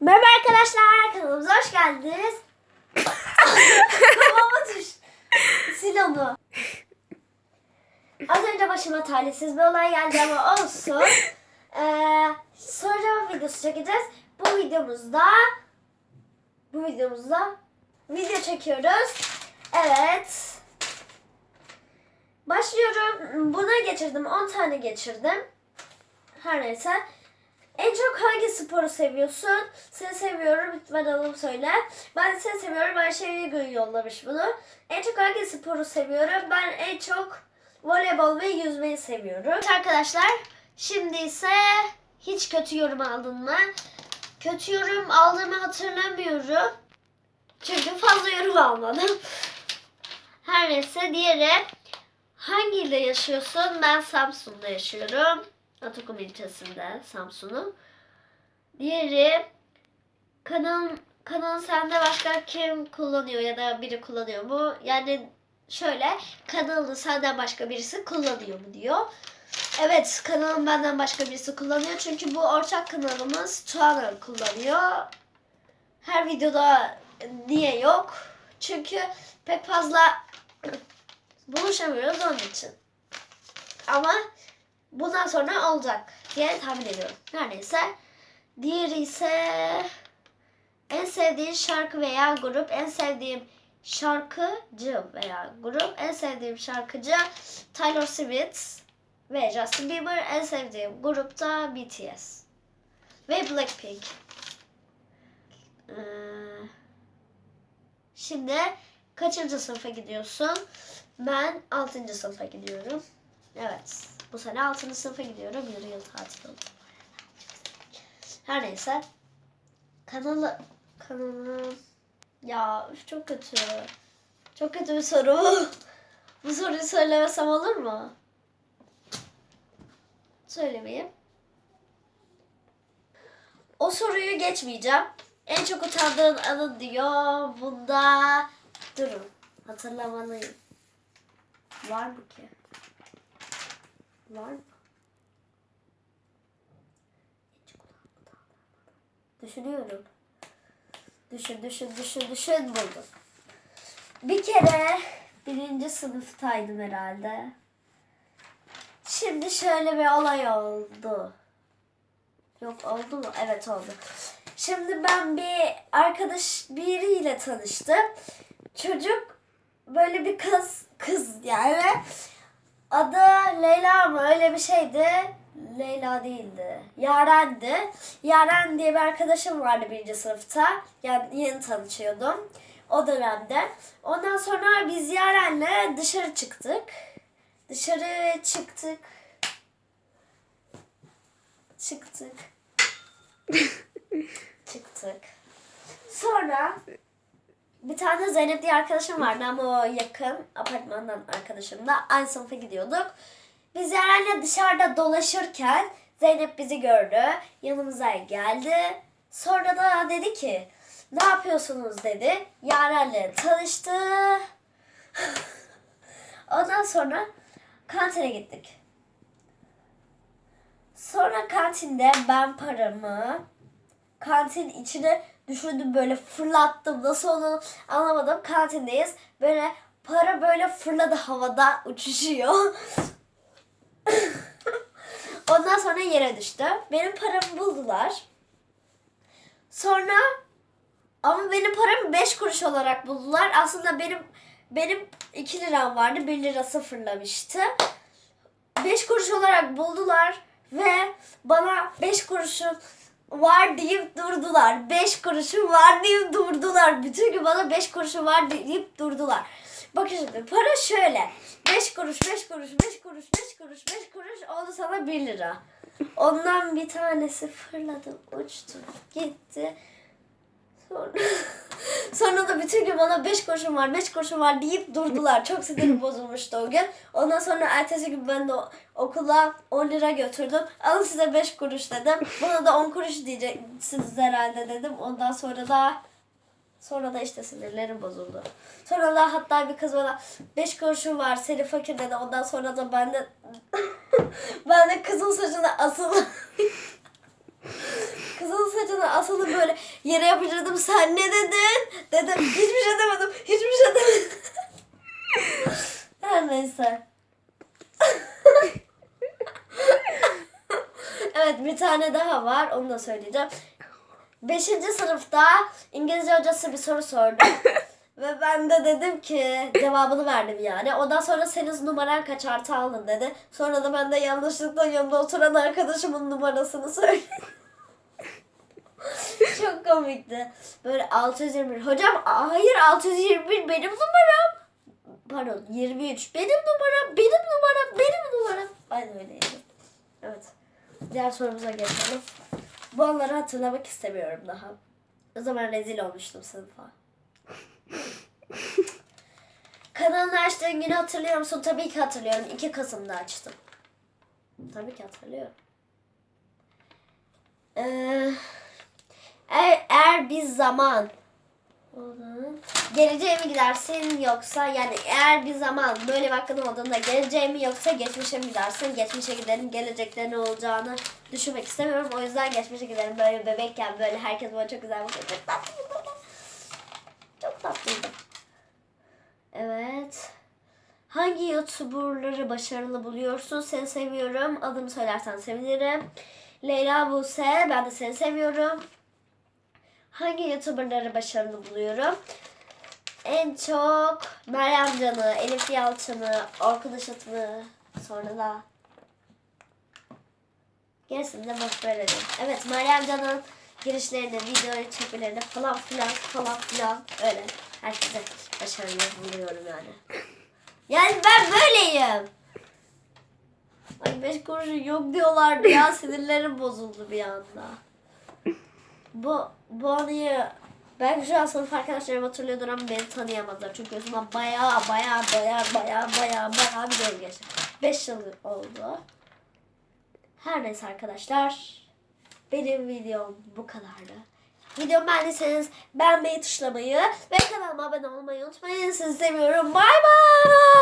Merhaba arkadaşlar, kanalımıza hoş geldiniz. Kafama düş. Sil onu. Az önce başıma talihsiz bir olay geldi ama olsun. Ee, soru cevap videosu çekeceğiz. Bu videomuzda bu videomuzda video çekiyoruz. Evet. Başlıyorum. Buna geçirdim. 10 tane geçirdim. Her neyse. En çok hangi sporu seviyorsun? Seni seviyorum. Lütfen alalım söyle. Ben seni seviyorum. Ayşe Yegun yollamış bunu. En çok hangi sporu seviyorum? Ben en çok voleybol ve yüzmeyi seviyorum. Arkadaşlar. Şimdi ise hiç kötü yorum aldın mı? Kötü yorum aldığımı hatırlamıyorum. Çünkü fazla yorum almadım. Her neyse diğeri hangi ilde yaşıyorsun? Ben Samsun'da yaşıyorum. Atakum ilçesinde Samsun'un. Diğeri kanal kanal sende başka kim kullanıyor ya da biri kullanıyor mu? Yani şöyle kanalını senden başka birisi kullanıyor mu diyor. Evet kanalım benden başka birisi kullanıyor. Çünkü bu ortak kanalımız Tuana kullanıyor. Her videoda niye yok? Çünkü pek fazla buluşamıyoruz onun için. Ama bundan sonra olacak diye tahmin ediyorum. Her neyse. Diğeri ise en sevdiğin şarkı veya grup, en sevdiğim şarkıcı veya grup, en sevdiğim şarkıcı Taylor Swift ve Justin Bieber, en sevdiğim grupta BTS ve Blackpink. Ee, şimdi kaçıncı sınıfa gidiyorsun? Ben 6. sınıfa gidiyorum. Evet. Bu sene 6. sınıfa gidiyorum. Yarı yıl tatil oldu. Her neyse. Kanalı kanalım ya çok kötü. Çok kötü bir soru bu. Soruyu söylemesem olur mu? Söylemeyeyim. O soruyu geçmeyeceğim. En çok utandığın anın diyor. Bunda durun. Hatırlamalıyım. Var mı ki? Var mı? Düşünüyorum. Düşün, düşün, düşün, düşün buldum. Bir kere birinci sınıftaydım herhalde. Şimdi şöyle bir olay oldu. Yok oldu mu? Evet oldu. Şimdi ben bir arkadaş biriyle tanıştım. Çocuk böyle bir kız kız yani. Adı Leyla mı öyle bir şeydi. Leyla değildi. Yaren'di. Yaren diye bir arkadaşım vardı birinci sınıfta. Yani yeni tanışıyordum. O dönemde. Ondan sonra biz Yaren'le dışarı çıktık. Dışarı çıktık. Çıktık. çıktık. Sonra bir tane Zeynep diye arkadaşım vardı ama o yakın apartmandan arkadaşım da aynı sınıfa gidiyorduk. Biz Yaren'le dışarıda dolaşırken Zeynep bizi gördü. Yanımıza geldi. Sonra da dedi ki ne yapıyorsunuz dedi. Yaren'le tanıştı. Ondan sonra kantine gittik. Sonra kantinde ben paramı kantin içine düşürdüm böyle fırlattım. Nasıl onu anlamadım. Kantindeyiz. Böyle para böyle fırladı havada uçuşuyor. Ondan sonra yere düştü. Benim paramı buldular. Sonra ama benim paramı 5 kuruş olarak buldular. Aslında benim benim 2 liram vardı. 1 lira sıfırlamıştı. 5 kuruş olarak buldular ve bana 5 kuruşun var deyip durdular. 5 kuruşum var deyip durdular. Bütün gün bana 5 kuruşum var deyip durdular. Bakın şimdi para şöyle. 5 kuruş, 5 kuruş, 5 kuruş, 5 kuruş, 5 kuruş oldu sana 1 lira. Ondan bir tanesi fırladı, uçtu, gitti. Sonra, sonra da bütün gün bana 5 kuruşum var, 5 kuruşum var deyip durdular. Çok sinirim bozulmuştu o gün. Ondan sonra ertesi gün ben de okula 10 lira götürdüm. Alın size 5 kuruş dedim. Buna da 10 kuruş diyeceksiniz herhalde dedim. Ondan sonra da Sonra da işte sinirlerim bozuldu. Sonra da hatta bir kız bana 5 kuruşum var seni fakir dedi. Ondan sonra da ben de ben de kızın saçına asıl Kızın saçını asılı böyle yere yapıştırdım. Sen ne dedin? Dedim. Hiçbir şey demedim. Hiçbir şey demedim. Her neyse. evet bir tane daha var. Onu da söyleyeceğim. Beşinci sınıfta İngilizce hocası bir soru sordu. Ve ben de dedim ki cevabını verdim yani. Ondan sonra senin numaran kaç artı aldın dedi. Sonra da ben de yanlışlıkla yanımda oturan arkadaşımın numarasını söyledim. Çok komikti. Böyle 621. Hocam hayır 621 benim numaram. Pardon 23. Benim numaram, benim numaram, benim numaram. Aynen öyleydi. Evet. Diğer sorumuza geçelim. Bu anları hatırlamak istemiyorum daha. O zaman rezil olmuştum sınıfa. Kanalını açtığın günü hatırlıyor musun? Tabii ki hatırlıyorum. 2 Kasım'da açtım. Tabii ki hatırlıyorum. Ee, eğer bir zaman geleceğe mi gidersin yoksa yani eğer bir zaman böyle bir hakkın olduğunda geleceğe mi yoksa geçmişe mi gidersin? Geçmişe giderim. Gelecekte ne olacağını düşünmek istemiyorum. O yüzden geçmişe giderim. Böyle bebekken böyle herkes bana çok güzel bakıyor. Çok tatlıydı. Çok tatlıydı. Evet. Hangi YouTuber'ları başarılı buluyorsun? Seni seviyorum. Adımı söylersen sevinirim. Leyla Buse. Ben de seni seviyorum. Hangi YouTuber'ları başarılı buluyorum? En çok Meryem Can'ı, Elif Yalçın'ı, Orkun Işıt'ı, sonra da gerisini de boş. Evet Meryem Can'ın girişlerini, videoyu çekmelerini falan filan falan filan öyle. Herkese başarılı buluyorum yani. Yani ben böyleyim. Ay beş kuruşu yok diyorlardı ya sinirlerim bozuldu bir anda. Bu, bu anıyı belki şu an sınıf arkadaşlarım hatırlıyordur ama beni tanıyamazlar. Çünkü zaman baya baya baya baya baya baya bir yıl geçti. 5 yıl oldu. Her neyse arkadaşlar. Benim videom bu kadardı. Videomu beğendiyseniz beğenmeyi tuşlamayı ve kanalıma abone olmayı unutmayın. Sizi seviyorum. Bay bay.